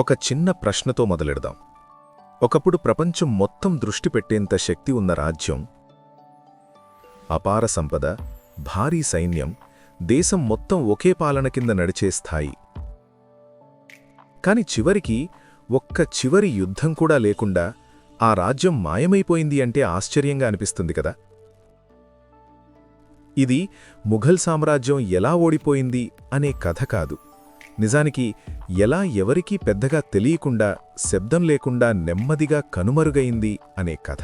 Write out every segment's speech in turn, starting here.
ఒక చిన్న ప్రశ్నతో మొదలెడదాం. ఒకప్పుడు ప్రపంచం మొత్తం దృష్టి పెట్టేంత శక్తి ఉన్న రాజ్యం అపార సంపద భారీ సైన్యం దేశం మొత్తం ఒకే పాలన కింద నడిచే స్థాయి. కాని చివరికి ఒక్క చివరి యుద్ధం కూడా లేకుండా ఆ రాజ్యం మాయమైపోయింది అంటే ఆశ్చర్యంగా అనిపిస్తుంది కదా. ఇది ముఘల్ సామ్రాజ్యం ఎలా ఓడిపోయింది అనే కథ కాదు. నిజానికి ఎలా ఎవరికీ పెద్దగా తెలియకుండా శబ్దం లేకుండా నెమ్మదిగా కనుమరుగైంది అనే కథ.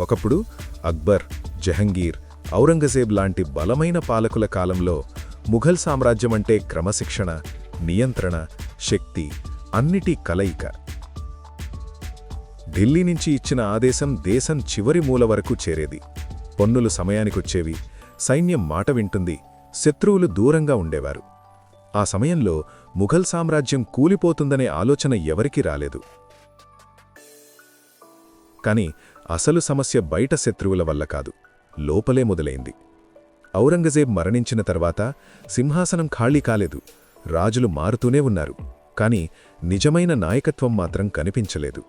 ఒకప్పుడు అక్బర్ జహంగీర్ ఔరంగజేబ్ లాంటి బలమైన పాలకుల కాలంలో ముఘల్ సామ్రాజ్యమంటే క్రమశిక్షణ నియంత్రణ శక్తి అన్నిటి కలయిక. ఢిల్లీ నుంచి ఇచ్చిన ఆదేశం దేశం చివరి మూల వరకు చేరేది. పన్నులు సమయానికొచ్చేవి సైన్యం మాట వింటుంది శత్రువులు దూరంగా ఉండేవారు. ఆ సమయంలో ముఘల్ సామ్రాజ్యం కూలిపోతుందనే ఆలోచన ఎవరికీ రాలేదు. కాని అసలు సమస్య బయట శత్రువుల వల్ల కాదు. లోపలే మొదలైంది. ఔరంగజేబ్ మరణించిన తర్వాత సింహాసనం ఖాళీ కాలేదు. రాజులు మారుతూనే ఉన్నారు. కాని నిజమైన నాయకత్వం మాత్రం కనిపించలేదు.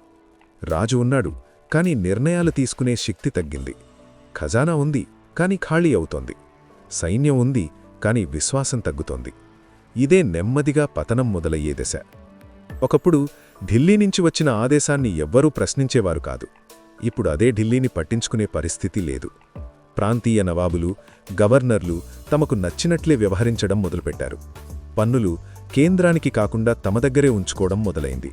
రాజు ఉన్నాడు. కాని నిర్ణయాలు తీసుకునే శక్తి తగ్గింది. ఖజానా ఉంది. కాని ఖాళీ అవుతోంది. సైన్యం ఉంది. కాని విశ్వాసం తగ్గుతోంది. ఇదే నెమ్మదిగా పతనం మొదలయ్యే దశ. ఒకప్పుడు ఢిల్లీ నుంచి వచ్చిన ఆదేశాన్ని ఎవ్వరూ ప్రశ్నించేవారు కాదు. ఇప్పుడు అదే ఢిల్లీని పట్టించుకునే పరిస్థితి లేదు. ప్రాంతీయ నవాబులు గవర్నర్లు తమకు నచ్చినట్లే వ్యవహరించడం మొదలుపెట్టారు. పన్నులు కేంద్రానికి కాకుండా తమ దగ్గరే ఉంచుకోవడం మొదలైంది.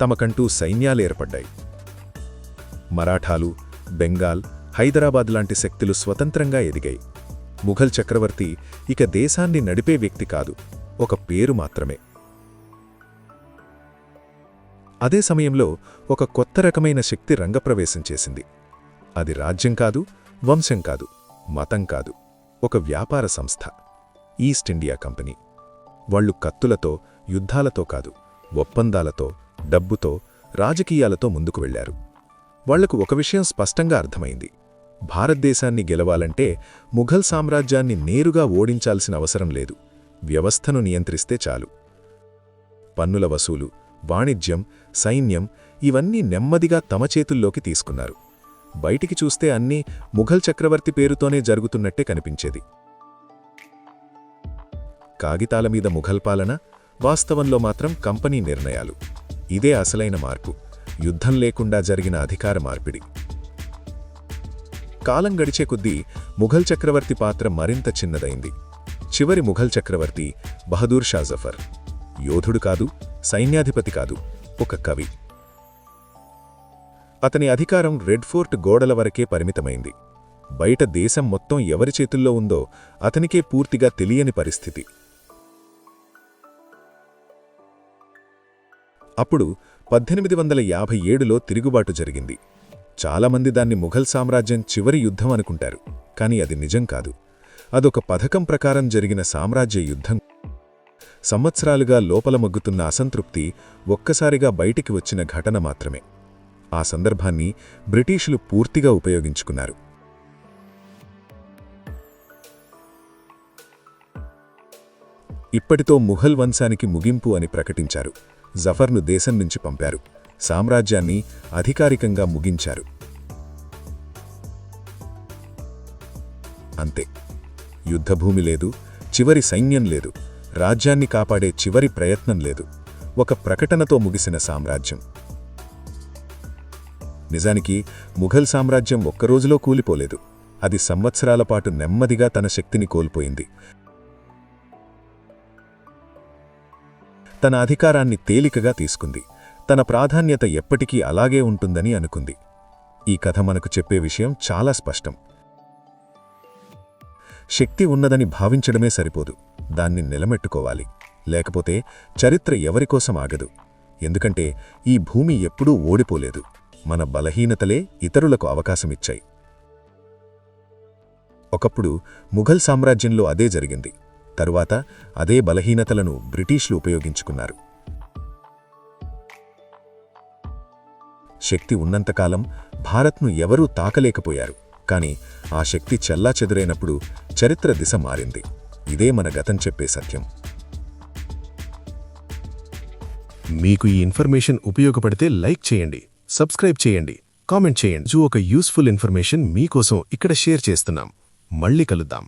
తమకంటూ సైన్యాలేర్పడ్డాయి మరాఠాలు బెంగాల్ హైదరాబాద్ లాంటి శక్తులు స్వతంత్రంగా ఎదిగాయి. ముఘల్ చక్రవర్తి ఇక దేశాన్ని నడిపే వ్యక్తి కాదు. ఒక పేరు మాత్రమే. అదే సమయంలో ఒక కొత్త రకమైన శక్తి రంగప్రవేశం చేసింది. అది రాజ్యం కాదు వంశం కాదు మతం కాదు ఒక వ్యాపార సంస్థ ఈస్ట్ ఇండియా కంపెనీ. వాళ్ళు కత్తులతో యుద్ధాలతో కాదు ఒప్పందాలతో డబ్బుతో రాజకీయాలతో ముందుకు వెళ్ళారు వాళ్ళకు ఒక విషయం స్పష్టంగా అర్థమైంది. భారతదేశాన్ని గెలవాలంటే ముఘల్ సామ్రాజ్యాన్ని నేరుగా ఓడించాల్సిన అవసరం లేదు. వ్యవస్థను నియంత్రిస్తే చాలు. పన్నుల వసూలు వాణిజ్యం సైన్యం ఇవన్నీ నెమ్మదిగా తమ చేతుల్లోకి తీసుకున్నారు. బయటికి చూస్తే అన్నీ ముఘల్ చక్రవర్తి పేరుతోనే జరుగుతున్నట్టే కనిపించేది. కాగితాల మీద ముఘల్ పాలన వాస్తవంలో మాత్రం కంపెనీ నిర్ణయాలు. ఇదే అసలైన మార్పు. యుద్ధం లేకుండా జరిగిన అధికార మార్పిడి. కాలం గడిచే కొద్దీ ముఘల్ చక్రవర్తి పాత్ర మరింత చిన్నదైంది. చివరి ముఘల్ చక్రవర్తి బహదూర్ షా జఫర్. యోధుడు కాదు సైన్యాధిపతి కాదు ఒక కవి. అతని అధికారం రెడ్ ఫోర్ట్ గోడల వరకే పరిమితమైంది. బయట దేశం మొత్తం ఎవరి చేతుల్లో ఉందో అతనికే పూర్తిగా తెలియని పరిస్థితి. అప్పుడు పద్దెనిమిది వందల యాభై ఏడులో తిరుగుబాటు జరిగింది. చాలామంది దాన్ని ముఘల్ సామ్రాజ్యం చివరి యుద్ధం అనుకుంటారు కాని అది నిజం కాదు. అదొక పథకం ప్రకారం జరిగిన సామ్రాజ్య యుద్ధం. సంవత్సరాలుగా లోపల మగ్గుతున్న అసంతృప్తి ఒక్కసారిగా బయటికి వచ్చిన ఘటన మాత్రమే. ఆ సందర్భాన్ని బ్రిటీషులు పూర్తిగా ఉపయోగించుకున్నారు. ఇప్పటితో ముఘల్ వంశానికి ముగింపు అని ప్రకటించారు. జఫర్ను దేశం నుంచి పంపారు. సామ్రాజ్యాన్ని అధికారికంగా ముగించారు. అంతే. యుద్ధభూమి లేదు చివరి సైన్యం లేదు రాజ్యాన్ని కాపాడే చివరి ప్రయత్నం లేదు. ఒక ప్రకటనతో ముగిసిన సామ్రాజ్యం. నిజానికి ముఘల్ సామ్రాజ్యం ఒక్కరోజులో కూలిపోలేదు. అది సంవత్సరాల పాటు నెమ్మదిగా తన శక్తిని కోల్పోయింది. తన అధికారాన్ని తేలికగా తీసుకుంది. తన ప్రాధాన్యత ఎప్పటికీ అలాగే ఉంటుందని అనుకుంది. ఈ కథ మనకు చెప్పే విషయం చాలా స్పష్టం. శక్తి ఉన్నదని భావించడమే సరిపోదు. దాన్ని నిలమెట్టుకోవాలి. లేకపోతే చరిత్ర ఎవరికోసం ఆగదు. ఎందుకంటే ఈ భూమి ఎప్పుడూ ఓడిపోలేదు. మన బలహీనతలే ఇతరులకు అవకాశమిచ్చాయి. ఒకప్పుడు ముఘల్ సామ్రాజ్యంలో అదే జరిగింది. తరువాత అదే బలహీనతలను బ్రిటీష్లు ఉపయోగించుకున్నారు. శక్తి ఉన్నంతకాలం భారత్ను ఎవరూ తాకలేకపోయారు. కానీ ఆ శక్తి చెల్లా చెదురైనప్పుడు చరిత్ర దిశ మారింది. ఇదే మన గతం చెప్పే సత్యం. మీకు ఈ ఇన్ఫర్మేషన్ ఉపయోగపడితే లైక్ చేయండి సబ్స్క్రైబ్ చేయండి కామెంట్ చేయండి. జూ ఒక యూస్ఫుల్ ఇన్ఫర్మేషన్ మీకోసం ఇక్కడ షేర్ చేస్తున్నాం. మళ్ళీ కలుద్దాం.